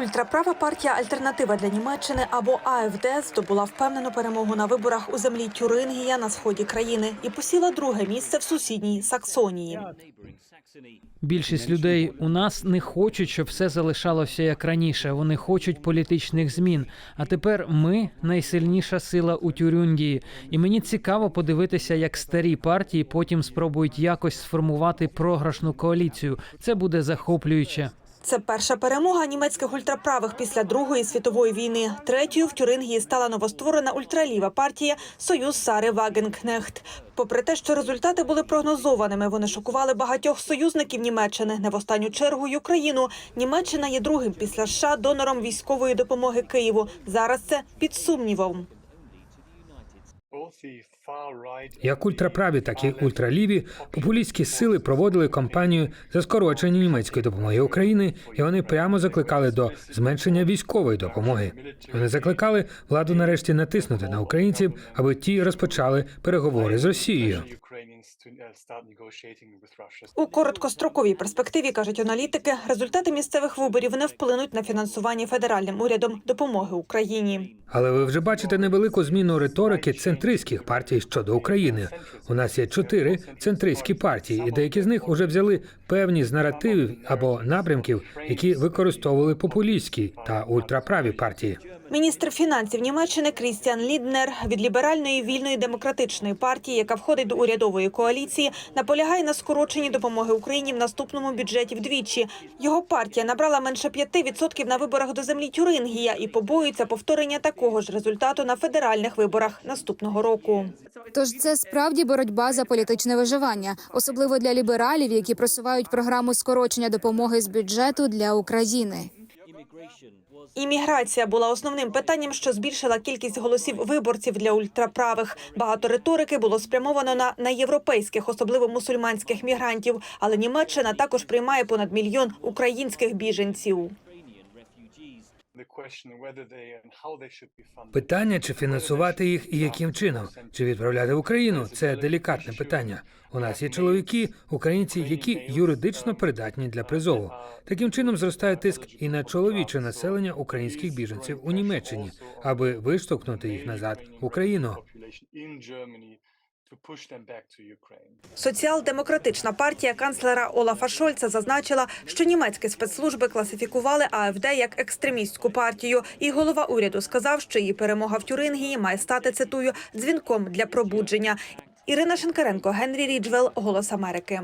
Ультраправа партія Альтернатива для Німеччини або АФД здобула впевнену перемогу на виборах у землі Тюрингія на сході країни і посіла друге місце в сусідній Саксонії. Більшість людей у нас не хочуть, щоб все залишалося як раніше. Вони хочуть політичних змін. А тепер ми найсильніша сила у Тюрюнгії. І мені цікаво подивитися, як старі партії потім спробують якось сформувати програшну коаліцію. Це буде захоплююче. Це перша перемога німецьких ультраправих після Другої світової війни. Третьою в Тюрингії стала новостворена ультраліва партія Союз Сари Вагенкнехт. Попри те, що результати були прогнозованими, вони шокували багатьох союзників Німеччини, не в останню чергу й Україну. Німеччина є другим після США донором військової допомоги Києву. Зараз це під сумнівом. Як ультраправі, так і ультраліві популістські сили проводили кампанію за скорочення німецької допомоги Україні, і вони прямо закликали до зменшення військової допомоги. Вони закликали владу нарешті натиснути на українців, аби ті розпочали переговори з Росією. У короткостроковій перспективі кажуть аналітики, результати місцевих виборів не вплинуть на фінансування федеральним урядом допомоги Україні. Але ви вже бачите невелику зміну риторики центристських партій щодо України. У нас є чотири центристські партії, і деякі з них уже взяли певні з наративів або напрямків, які використовували популістські та ультраправі партії. Міністр фінансів Німеччини Крістіан Ліднер від ліберальної вільної демократичної партії, яка входить до урядової коаліції, наполягає на скороченні допомоги Україні в наступному бюджеті вдвічі. Його партія набрала менше 5% на виборах до землі Тюрингія і побоюється повторення такого ж результату на федеральних виборах наступного року. Тож це справді боротьба за політичне виживання, особливо для лібералів, які просувають програму скорочення допомоги з бюджету для України. Імміграція була основним питанням, що збільшила кількість голосів виборців для ультраправих. Багато риторики було спрямовано на неєвропейських, особливо мусульманських мігрантів. Але Німеччина також приймає понад мільйон українських біженців. Питання, чи фінансувати їх і яким чином, чи відправляти в Україну? Це делікатне питання. У нас є чоловіки, українці, які юридично придатні для призову. Таким чином зростає тиск і на чоловіче населення українських біженців у Німеччині, аби виштовхнути їх назад в Україну. Соціал-демократична партія канцлера Олафа Шольца зазначила, що німецькі спецслужби класифікували АФД як екстремістську партію. І голова уряду сказав, що її перемога в Тюрингії має стати цитую дзвінком для пробудження. Ірина Шенкаренко, Генрі Ріджвел, Голос Америки.